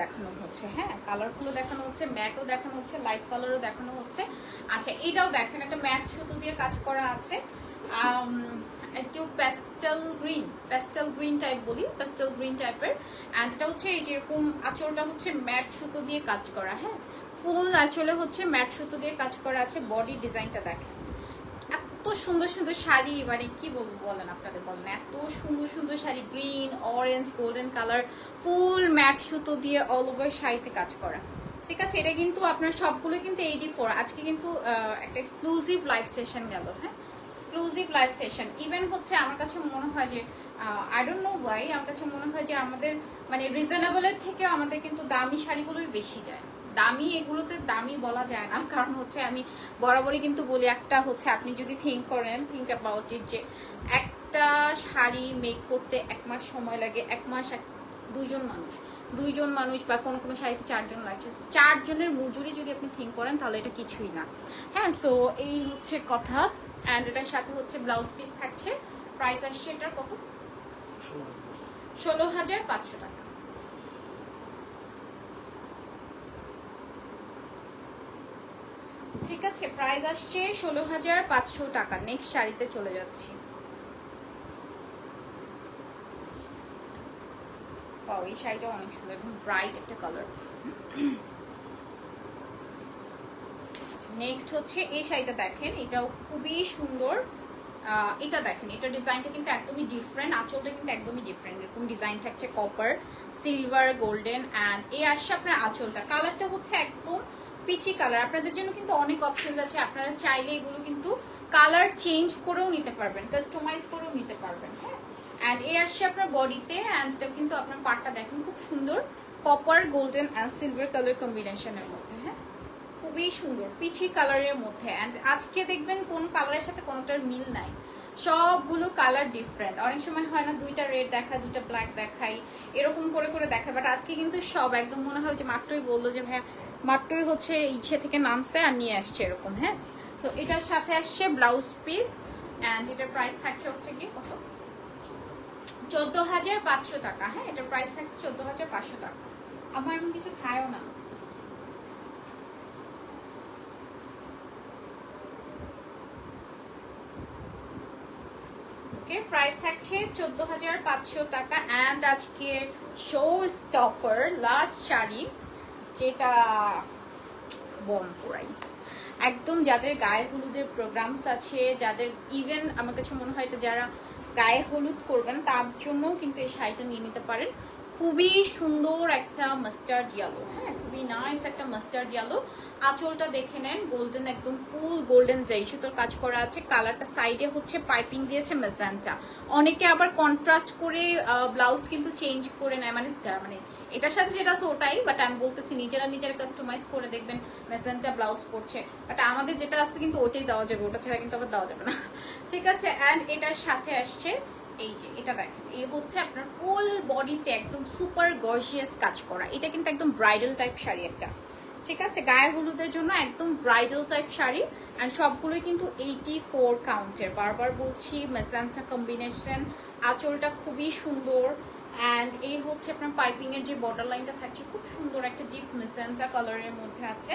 দেখানো হচ্ছে হ্যাঁ? কালারফুলও দেখানো হচ্ছে ম্যাটও দেখানো হচ্ছে লাইট কালারও দেখানো হচ্ছে। আচ্ছা এটাও দেখেন, একটা ম্যাট সুতো দিয়ে কাজ করা আছে। একটু pastel green pastel green type বলি প্যাস্টেল গ্রিন টাইপের অ্যান্ড এটা হচ্ছে এই যেরকম আঁচলটা হচ্ছে ম্যাট সুতো দিয়ে কাজ করা হ্যাঁ? ফুল আঁচলে হচ্ছে ম্যাট সুতো দিয়ে কাজ করা আছে বডি ডিজাইনটা দেখেন। এত সুন্দর সুন্দর শাড়ি মানে কি বলব বলেন আপনাদের বলেন, এত সুন্দর সুন্দর sari green orange golden colour ফুল ম্যাট সুতো দিয়ে অল ওভার শাড়িতে কাজ করা। ঠিক আছে? এটা কিন্তু আপনার সবগুলো কিন্তু এইটি ফোর আজকে কিন্তু একটা এক্সক্লুসিভ লাইভ সেশন গেল হ্যাঁ? এক্সক্লুসিভ লাইভ সেশন ইভেন হচ্ছে আমার কাছে মনে হয় যে আই ডোন্ট নো ওয়াই আমার কাছে মনে হয় যে আমাদের মানে রিজনেবলের থেকে আমাদের কিন্তু দামি শাড়িগুলোই বেশি যায়। দামি, এগুলোতে দামি বলা যায় না। কারণ হচ্ছে আমি বরাবরই কিন্তু বলি, একটা হচ্ছে আপনি যদি থিঙ্ক করেন থিঙ্ক অ্যাবাউট ইট যে একটা শাড়ি মেক করতে এক মাস সময় লাগে, এক মাস এক, দুইজন মানুষ দুইজন মানুষ বা কোনো কোনো শাড়িতে চারজন লাগছে। চারজনের মজুরি যদি আপনি থিঙ্ক করেন, তাহলে এটা কিছুই না। হ্যাঁ সো এই হচ্ছে কথা। অ্যান্ড এটার সাথে হচ্ছে ব্লাউজ পিস থাকছে। প্রাইস আসছে এটার কত? ষোলো হাজার পাঁচশো টাকা। ঠিক আছে প্রাইস আসছে ষোলো হাজার পাঁচশো টাকা। নেক্সট শাড়িতে চলে যাচ্ছি। এই শাড়িটা অনেক সুন্দর, একদম ব্রাইট একটা কালার নেক্সট হচ্ছে, এই শাড়িটা দেখেন, এটাও খুবই সুন্দর। এটা দেখেন, এটা ডিজাইনটা কিন্তু একদমই ডিফারেন্ট আঁচলটা কিন্তু একদমই ডিফারেন্ট এরকম ডিজাইন থাকছে কপার সিলভার গোল্ডেন অ্যান্ড এই আসছে আপনার আঁচলটা। কালারটা হচ্ছে একদম পিচি কালার আপনাদের জন্য কিন্তু অনেক অপশনস আছে। আপনারা চাইলে এগুলো কিন্তু কালার চেঞ্জ করেও নিতে পারবেন কাস্টমাইজ করেও নিতে পারবেন হ্যাঁ? অ্যান্ড এই আসছে আপনার বডিতে অ্যান্ড এটা কিন্তু আপনার পাটটা দেখেন, খুব সুন্দর copper golden and silver colour কম্বিনেশনের মধ্যে হ্যাঁ? খুবই সুন্দর পিচি কালারের মধ্যে। অ্যান্ড আজকে দেখবেন কোন কালারের সাথে কোনটার মিল নাই। সবগুলো কালার ডিফারেন্ট অনেক সময় হয় না, দুইটা রেড দেখায়, দুইটা ব্ল্যাক দেখাই এরকম করে করে দেখায় বাট আজকে কিন্তু সব একদম মনে হয় যে মাত্রই বলল যে ভাইয়া মাত্রই হচ্ছে ইচ্ছে থেকে নামছে আর নিয়ে আসছে এরকম হ্যাঁ? তো এটার সাথে আসছে ব্লাউজ পিস অ্যান্ড এটার প্রাইস থাকছে হচ্ছে কি? কত? চোদ্দ হাজার পাঁচশো টাকা হ্যাঁ? এটার প্রাইস থাকছে চোদ্দ হাজার পাঁচশো টাকা। আমার এমন কিছু খায়ও না। ওকে প্রাইস থাকছে চোদ্দ হাজার পাঁচশো টাকা অ্যান্ড আজকে শো স্টপার লাস্ট শাড়ি, যেটা বম পুরাই। একদম যাদের গায়ে হলুদের প্রোগ্রামস আছে, যাদের ইভেন আমার কাছে মনে হয় যারা গায়ে হলুদ করবেন, তার জন্যও কিন্তু এই শাড়িটা নিয়ে নিতে পারেন। খুবই সুন্দর একটা মাস্টার্ড ইয়ালো হ্যাঁ? খুবই নাইস একটা মাস্টার্ড ইয়ালো আঁচলটা দেখে নেন গোল্ডেন একদম ফুল গোল্ডেন যেই সুতোর কাজ করা আছে কালারটা সাইডে হচ্ছে পাইপিং দিয়েছে মেজানটা অনেকে আবার কন্ট্রাস্ট করে ব্লাউজ কিন্তু চেঞ্জ করে নেয় মানে মানে এটার সাথে যেটা ওটাই বাট আমি বলতেছি নিজেরা নিজেরা কাস্টমাইজ করে দেখবেন মেসেন্টা ব্লাউজ পড়ছে বাট আমাদের যেটা আসছে কিন্তু ওটাই দেওয়া যাবে, ওটা ছাড়া কিন্তু আবার দেওয়া যাবে না। ঠিক আছে অ্যান্ড এটার সাথে আসছে এই যে, এটা দেখেন এই হচ্ছে আপনার ফুল বডিতে একদম সুপার গর্জিয়াস কাজ করা। এটা কিন্তু একদম ব্রাইডাল টাইপ শাড়ি একটা। ঠিক আছে? গায়ে হলুদের জন্য একদম ব্রাইডাল টাইপ শাড়ি অ্যান্ড সবগুলোই কিন্তু এইটি ফোর কাউন্টের বারবার বলছি মেসান্টা কম্বিনেশন আঁচলটা খুবই সুন্দর অ্যান্ড এই হচ্ছে আপনার পাইপিং এর যে বর্ডার লাইনটা থাকছে, খুব সুন্দর একটা ডিপ মেসেন্টা কালারের মধ্যে আছে।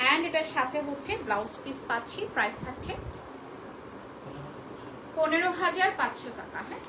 অ্যান্ড এটার সাথে হচ্ছে ব্লাউজ পিস পাচ্ছি প্রাইস থাকছে পনেরো হাজার পাঁচশো টাকা হ্যাঁ?